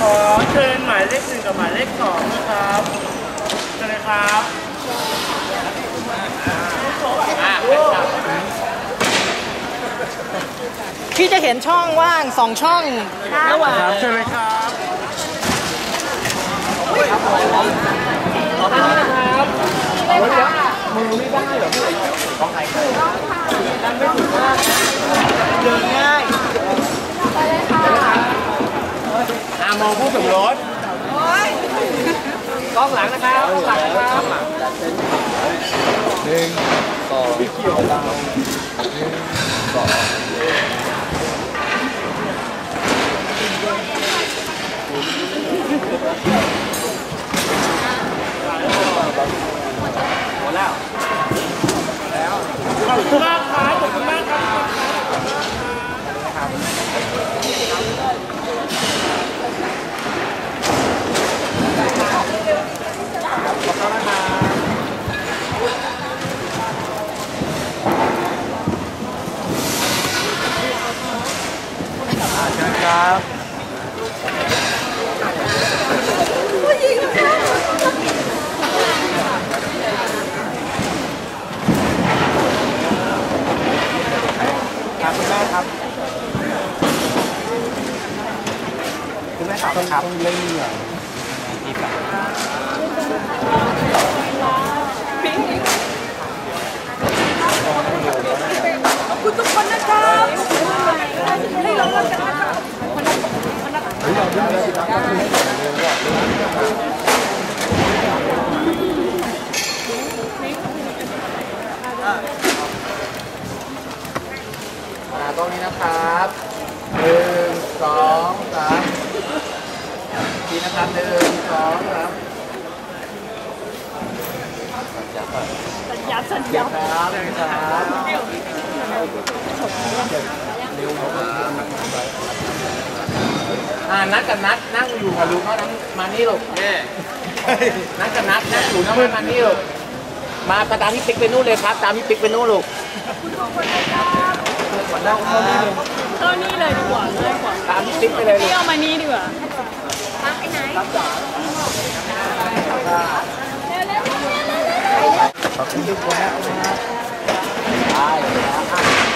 ขอเชิญหมายเลขหนึ่งกับหมายเลขสองนะครับเชิญเลยครับพี่จะเห็นช่องว่างสองช่องระหว่างครับเชิญเลยครับเดินง่าย อามองผู้สมรสกล้องหลังนะครับกล้องหลังนะครับขอบคุณมากครับขอบคุณมากครับ ครับครับคุณแม่ครับคุณแม่ตอบครับเล่นเหรอ คุณทุกคนนะครับให้เรารักกันนะครับ อ่ากล้องนี้นะครับหนึ่งสองสามทีนะครับหนึ่งสองสามสัญญาสัญเดี๋ยญาครับเลยครับ อ่านัดกับนัดนั่งอยู่กับลุงเขานั่งมานี่ลูกนัดกับนัดนั่งอยู่นั่งมานี่ลูกมาตามพี่ปิ๊กไปนู่นเลยครับ ตามพี่ปิ๊กไปนู่นลูกนั่งเข้านี่เลยเข้านี่เลยดีกว่าง่ายกว่าตามพี่ปิ๊กไปเลยลูพี่กเอามานี่ดีกว่าขอบคุณทุกคนนะครับได้เลยครับ